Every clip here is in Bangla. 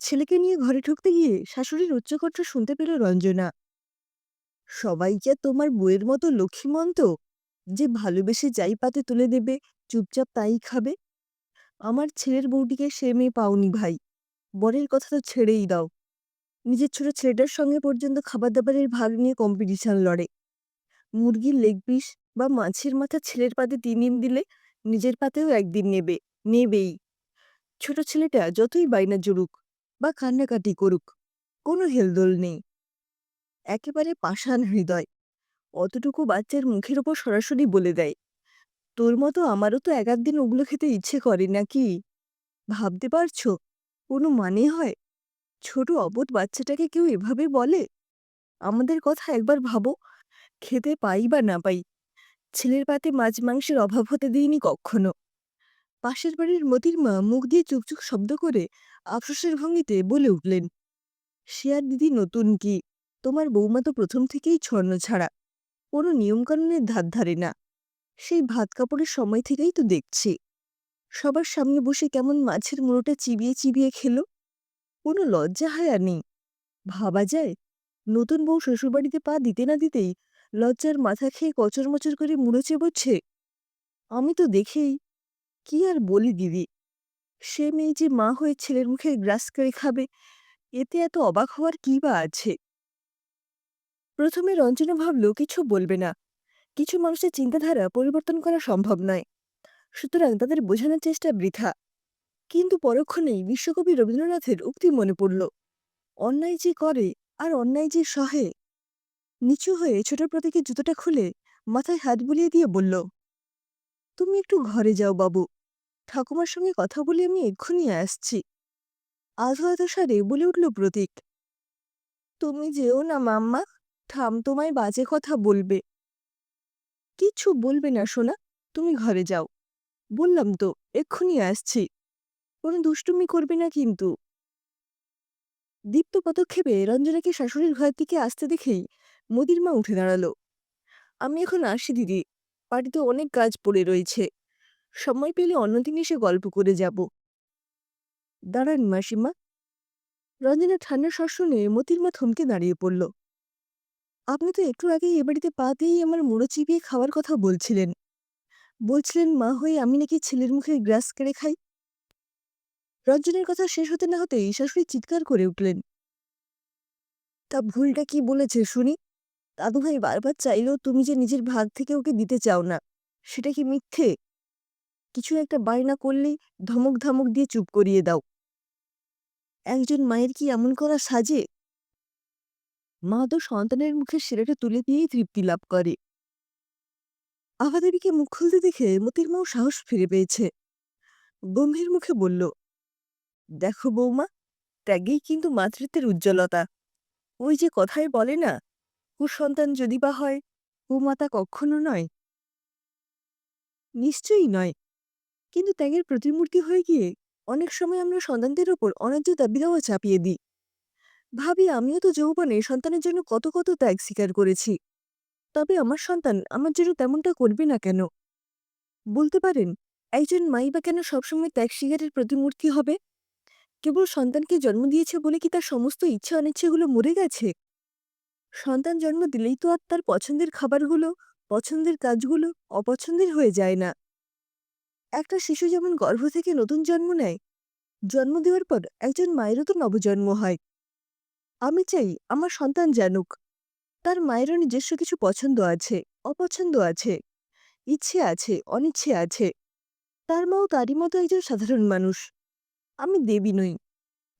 ছেলেকে নিয়ে ঘরে ঢুকতে গিয়ে শাশুড়ির উচ্চকণ্ঠ শুনতে পেল রঞ্জনা। সবাই আর তোমার বউয়ের মতো লক্ষ্মীমন্ত, যে ভালোবেসে যাই পাতে তুলে দেবে, চুপচাপ তাই খাবে? আমার ছেলের বউটিকে সে মেয়ে পাওনি ভাই, বরের কথা তো ছেড়েই দাও। নিজের ছোট ছেলেটার সঙ্গে পর্যন্ত খাবার দাবারের ভাগ নিয়ে কম্পিটিশন লড়ে। মুরগির লেগ পিস বা মাছের মাথা ছেলের পাতে তিন দিন দিলে নিজের পাতেও একদিন নেবে, নেবেই। ছোট ছেলেটা যতই বাইনা জুড়ুক বা কান্নাকাটি করুক, কোনো হেলদোল নেই। একেবারে পাষাণ হৃদয়, অতটুকু বাচ্চার মুখের ওপর সরাসরি বলে দেয়। তোর মতো আমারও তো এক দিন ওগুলো খেতে ইচ্ছে করে নাকি? ভাবতে পারছ? কোনো মানে হয়? ছোট অবোধ বাচ্চাটাকে কেউ এভাবে বলে? আমাদের কথা একবার ভাবো, খেতে পাই বা না পাই। ছেলের পাতে মাছ মাংসের অভাব হতে দিইনি কখনো। পাশের বাড়ির মতির মা মুখ দিয়ে চুকচুক শব্দ করে আফসোসের ভঙ্গিতে বলে উঠলেন, সে আর দিদি নতুন কি? তোমার বৌমা তো প্রথম থেকেই ছন্ন ছাড়া, কোনো নিয়মকানুনের ধার ধারে না। সেই ভাত কাপড়ের সময় থেকেই তো দেখছি। সবার সামনে বসে কেমন মাছের মুড়োটা চিবিয়ে চিবিয়ে খেল। কোনো লজ্জা হায়া নেই। ভাবা যায়, নতুন বউ শ্বশুরবাড়িতে পা দিতে না দিতেই লজ্জার মাথা খেয়ে কচর মচর করে মুড়ো চেবোচ্ছে। আমি তো দেখেই কি আর বলি দিদি? সে মেয়ে যে মা হয়ে ছেলের মুখে গ্রাস করে খাবে, এতে এত অবাক হওয়ার কি বা আছে? প্রথমে রঞ্জনা ভাবল, কিছু বলবে না। কিছু মানুষের চিন্তাধারা পরিবর্তন করা সম্ভব নয়। সুতরাং তাদের বোঝানোর চেষ্টা বৃথা। কিন্তু পরক্ষণেই বিশ্বকবি রবীন্দ্রনাথের উক্তি মনে পড়ল, অন্যায় যে করে আর অন্যায় যে সহে। নিচু হয়ে ছোট প্রতীকের জুতোটা খুলে মাথায় হাত বুলিয়ে দিয়ে বলল তুমি একটু ঘরে যাও বাবু। ঠাকুমার সঙ্গে কথা বলে আমি এক্ষুনি আসছি। আধো আধো সারে বলে উঠল প্রতীক। তুমি যেও না মাম্মা, ঠাম তোমায় বাজে কথা বলবে। কিচ্ছু বলবে না সোনা, তুমি ঘরে যাও। বললাম তো, এক্ষুনি আসছি। কোনো দুষ্টুমি করবে না কিন্তু। দীপ্ত পদক্ষেপে রঞ্জনাকে শাশুড়ির ঘরের দিকে আসতে দেখেই মোদির মা উঠে দাঁড়াল। আমি এখন আসি দিদি। বাড়িতে অনেক কাজ পড়ে রয়েছে। সময় পেলে অন্যদিন এসে গল্প করে যাব। দাঁড়ান মাসিমা। রঞ্জনা ঠান্ডা শ্বাস শুনে মতির মা থমকে দাঁড়িয়ে পড়ল। আপনি তো একটু আগেই এ বাড়িতে পা দিয়েই আমার মুড়ো চিবিয়ে খাওয়ার কথা বলছিলেন। বলছিলেন, মা হয়ে আমি নাকি ছেলের মুখে গ্রাস কেড়ে খাই? রঞ্জনের কথা শেষ হতে না হতেই শাশুড়ি চিৎকার করে উঠলেন। তা ভুলটা কি বলেছে শুনি? দাদুভাই বারবার চাইলেও তুমি যে নিজের ভাগ থেকে ওকে দিতে চাও না, সেটা কি মিথ্যে? কিছু একটা বায়না করলেই ধমক ধমক দিয়ে চুপ করিয়ে দাও। একজন মায়ের কি এমন করা সাজে? মা তো সন্তানের মুখে সেরাটা তুলে দিয়েই তৃপ্তি লাভ করে। আভাদেবীকে মুখ খুলতে দেখে মতির মাও সাহস ফিরে পেয়েছে। গম্ভীর মুখে বলল, দেখো বৌমা, ত্যাগেই কিন্তু মাতৃত্বের উজ্জ্বলতা। ওই যে কথায় বলে না কুসন্তান যদি বা হয় কুমাতা কখনো নয়? নিশ্চয়ই নয়। কিন্তু ত্যাগের প্রতিমূর্তি হয়ে গিয়ে অনেক সময় আমরা সন্তানদের ওপর অন্যায্য দাবি দেওয়া চাপিয়ে দিই। ভাবি, আমিও তো যৌবনে সন্তানের জন্য কত কত ত্যাগ স্বীকার করেছি। তবে আমার সন্তান আমার জন্য তেমনটা করবে না কেন? বলতে পারেন, একজন মাই বা কেন সবসময় ত্যাগ স্বীকারের প্রতিমূর্তি হবে? কেবল সন্তানকে জন্ম দিয়েছে বলে কি তার সমস্ত ইচ্ছা অনিচ্ছেগুলো মরে গেছে? সন্তান জন্ম দিলেই তো আর তার পছন্দের খাবারগুলো, পছন্দের কাজগুলো অপছন্দের হয়ে যায় না। একটা শিশু যেমন গর্ভ থেকে নতুন জন্ম নেয়, জন্ম দেওয়ার পর একজন মায়েরও তো নবজন্ম হয়। আমি চাই আমার সন্তান জানুক। তার মায়েরও নিজস্ব কিছু পছন্দ আছে, অপছন্দ আছে, ইচ্ছে আছে, অনিচ্ছে আছে। তার মাও তারই মতো একজন সাধারণ মানুষ। আমি দেবী নই,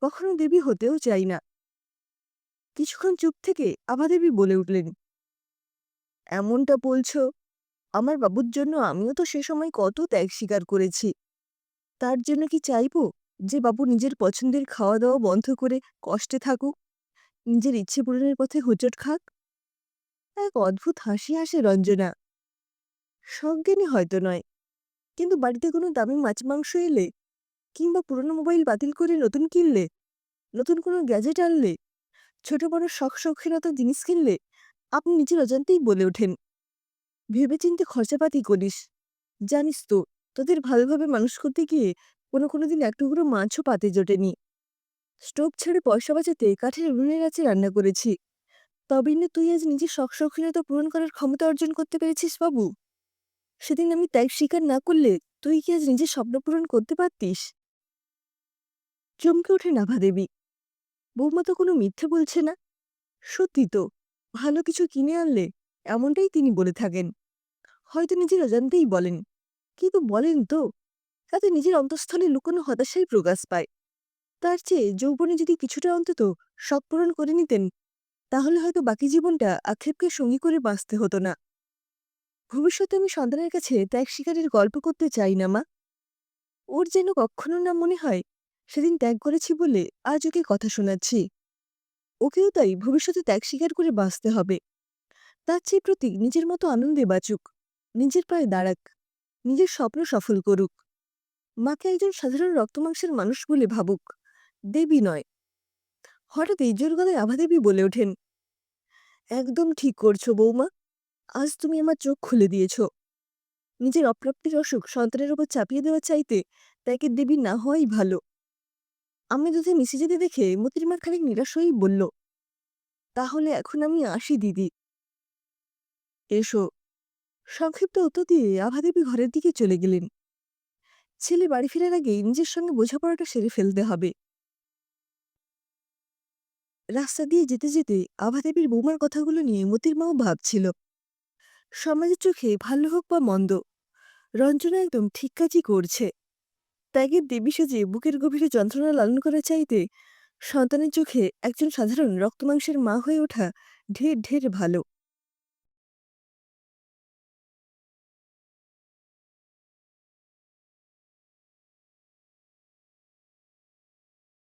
কখনো দেবী হতেও চাই না। কিছুক্ষণ চুপ থেকে আভাদেবী বলে উঠলেন, এমনটা বলছ? আমার বাবুর জন্য আমিও তো সে সময় কত ত্যাগ স্বীকার করেছি। তার জন্য কি চাইব যে বাবু নিজের পছন্দের খাওয়া দাওয়া বন্ধ করে কষ্টে থাকুক, নিজের ইচ্ছে পূরণের পথে হোঁচট খাক? এক অদ্ভুত হাসি হাসে রঞ্জনা। সজ্ঞানী হয়তো নয়, কিন্তু বাড়িতে কোনো দামি মাছ মাংস এলে কিংবা পুরনো মোবাইল বাতিল করে নতুন কিনলে, নতুন কোনো গ্যাজেট আনলে ছোট বড় শখ শৌখিনতা জিনিস কিনলে আপনি নিজের অজান্তেই বলে ওঠেন। ভেবেচিন্তে খরচাপাতি করিস। জানিস তো, তোদের ভালোভাবে মানুষ করতে গিয়ে কোনো কোনো দিন এক টুকরো মাছও পাতে জোটেনি। স্টোভ ছেড়ে পয়সা বাঁচাতে কাঠের উনুনের কাছে রান্না করেছি। তবেই না তুই আজ নিজের শখ শৌখিনতা পূরণ করার ক্ষমতা অর্জন করতে পেরেছিস বাবু। সেদিন আমি ত্যাগ স্বীকার না করলে তুই কি আজ নিজের স্বপ্ন পূরণ করতে পারতিস? চমকে ওঠে নাভা দেবী। বৌমা তো কোনো মিথ্যে বলছে না। সত্যি তো, ভালো কিছু কিনে আনলে এমনটাই তিনি বলে থাকেন। হয়তো নিজের অজান্তেই বলেন। কিন্তু বলেন তো, তাতে নিজের অন্তঃস্থলে লুকোনো হতাশাই প্রকাশ পায়। তার চেয়ে যৌবনে যদি কিছুটা অন্তত শখ পূরণ করে নিতেন, তাহলে হয়তো বাকি জীবনটা আক্ষেপকে সঙ্গী করে বাঁচতে হতো না। ভবিষ্যতে আমি সন্তানের কাছে ত্যাগ শিকারের গল্প করতে চাই না, মা। ওর যেন কখনো না মনে হয় সেদিন ত্যাগ করেছি বলে আজ ওকে কথা শোনাচ্ছি? ওকেও তাই ভবিষ্যতে ত্যাগ স্বীকার করে বাঁচতে হবে। তার চেয়ে প্রতীক নিজের মতো আনন্দে বাঁচুক, নিজের পায়ে দাঁড়াক, নিজের স্বপ্ন সফল করুক। মাকে একজন সাধারণ রক্তমাংসের মানুষ বলে ভাবুক, দেবী নয়। হঠাৎই জোর গলায় আভাদেবী বলে ওঠেন, একদম ঠিক করছ বৌমা, আজ তুমি আমার চোখ খুলে দিয়েছ। নিজের অপ্রাপ্তির অসুখ সন্তানের ওপর চাপিয়ে দেওয়া চাইতে তাকে দেবী না হওয়াই ভালো। আমি দুধে মিশে যেতে দেখে মতির খানিক নিরাশ হয়েই বলল, তাহলে এখন আমি আসি, দিদি। এসো। সংক্ষিপ্ত উত্তর দিয়ে আভাদেবী ঘরের দিকে চলে গেলেন। ছেলে বাড়ি ফেরার আগেই নিজের সঙ্গে বোঝাপড়াটা সেরে ফেলতে হবে। রাস্তা দিয়ে যেতে যেতে আভাদেবীর বৌমার কথাগুলো নিয়ে মতির মাও ভাবছিল। সমাজের চোখে ভালো হোক বা মন্দ, রঞ্জনা একদম ঠিক কাজই করছে। ত্যাগের দেবী সেজে বুকের গভীরে যন্ত্রণা লালন করা চাইতে সন্তানের চোখে একজন সাধারণ রক্তমাংসের মা হয়ে ওঠা ঢের ঢের ভালো?